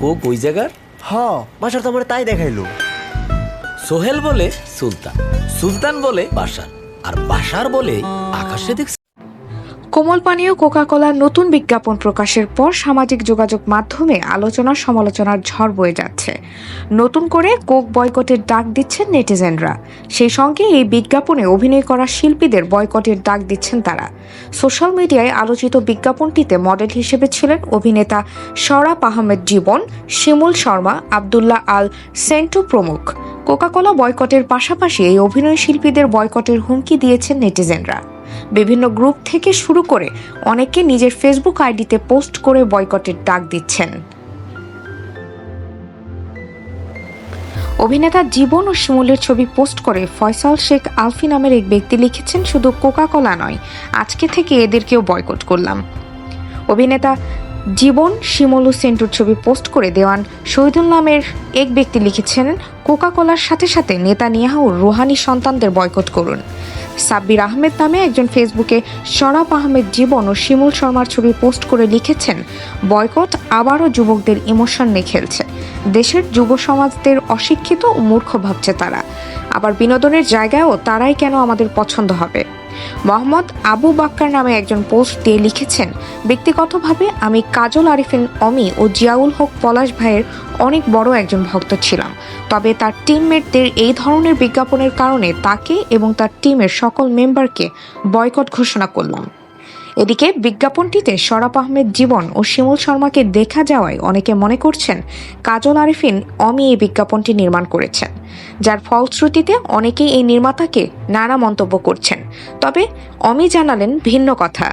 Coke কই জায়গার? হ বাসার তো আমার তাই দেখাইলো। সোহেল বলে সুলতান সুলতান বলে বাসার আর বাসার বলে আকাশে দেখছি কোমল পানীয় কোকা কোলার নতুন বিজ্ঞাপন প্রকাশের পর সামাজিক যোগাযোগ মাধ্যমে আলোচনা সমালোচনার ঝড় বয়ে যাচ্ছে। নতুন করে কোক বয়কটের ডাক দিচ্ছেন নেটিজেনরা। সেই সঙ্গে এই বিজ্ঞাপনে অভিনয় করা শিল্পীদের বয়কটের ডাক দিচ্ছেন তারা। সোশ্যাল মিডিয়ায় আলোচিত বিজ্ঞাপনটিতে মডেল হিসেবে ছিলেন অভিনেতা শরাফ আহমেদ জীবন, শিমুল শর্মা, আবদুল্লাহ আল সেন্টু প্রমুখ। কোকাকোলা বয়কটের পাশাপাশি এই অভিনয় শিল্পীদের বয়কটের হুমকি দিয়েছেন নেটিজেনরা। বিভিন্ন গ্রুপ থেকে শুরু করে অনেকে নিজের ফেসবুক আইডিতে পোস্ট করে বয়কটের ডাক দিচ্ছেন। অভিনেতা জীবন ও শিমুলের ছবি পোস্ট করে ফয়সাল শেখ আলফি নামের এক ব্যক্তি লিখেছেন, শুধু কোকা কোলা নয়, আজকে থেকে এদেরকেও বয়কট করলাম। অভিনেতা জীবন, শিমুল ও সেন্টুর ছবি পোস্ট করে দেওয়ান শহীদুল নামের এক ব্যক্তি লিখেছেন কোকা কোলার সাথে সাথে নেতানিয়াহু রুহানি সন্তানদের বয়কট করুন। সাব্বির আহমেদ নামে একজন ফেসবুকে শরাফ আহমেদ জীবন ও শিমুল শর্মার ছবি পোস্ট করে লিখেছেন, বয়কট আবারও যুবকদের ইমোশন নিয়ে খেলছে। দেশের যুব সমাজদের অশিক্ষিত ও মূর্খ ভাবছে তারা। আবার বিনোদনের জায়গায়ও তারাই কেন আমাদের পছন্দ হবে? মোহাম্মদ আবু বাক্কার নামে একজন পোস্ট দিয়ে লিখেছেন, ব্যক্তিগতভাবে আমি কাজল আরিফিন অমি ও জিয়াউল হক পলাশ ভাইয়ের অনেক বড় একজন ভক্ত ছিলাম। তবে তার টিমমেটদের এই ধরনের বিজ্ঞাপনের কারণে তাকে এবং তার টিমের সকল মেম্বারকে বয়কট ঘোষণা করলাম। এদিকে বিজ্ঞাপনটিতে শরাফ আহমেদ জীবন ও শিমুল শর্মাকে দেখা যাওয়ায় অনেকে মনে করছেন কাজল আরিফিন অমি এই বিজ্ঞাপনটি নির্মাণ করেছেন। যার ফলশ্রুতিতে অনেকেই এই নির্মাতাকে নানা মন্তব্য করছেন। তবে অমি জানালেন ভিন্ন কথা।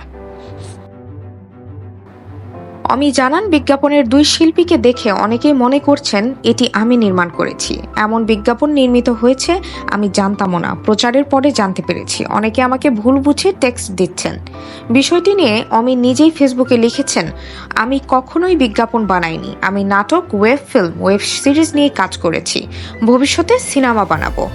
অমি জানান, বিজ্ঞাপনের দুই শিল্পীকে দেখে অনেকেই মনে করছেন, এটি আমি নির্মাণ করেছি। এমন বিজ্ঞাপন নির্মিত হয়েছে, আমি জানতামও না। প্রচারের পরে জানতে পেরেছি। অনেকে আমাকে ভুল বুঝে টেক্সট দিচ্ছেন। বিষয়টি নিয়ে অমি নিজেই ফেসবুকে লিখেছেন, আমি কখনোই বিজ্ঞাপন বানাইনি। আমি নাটক, ওয়েব ফিল্ম, ওয়েব সিরিজ নিয়ে কাজ করেছি। ভবিষ্যতে সিনেমা বানাবো।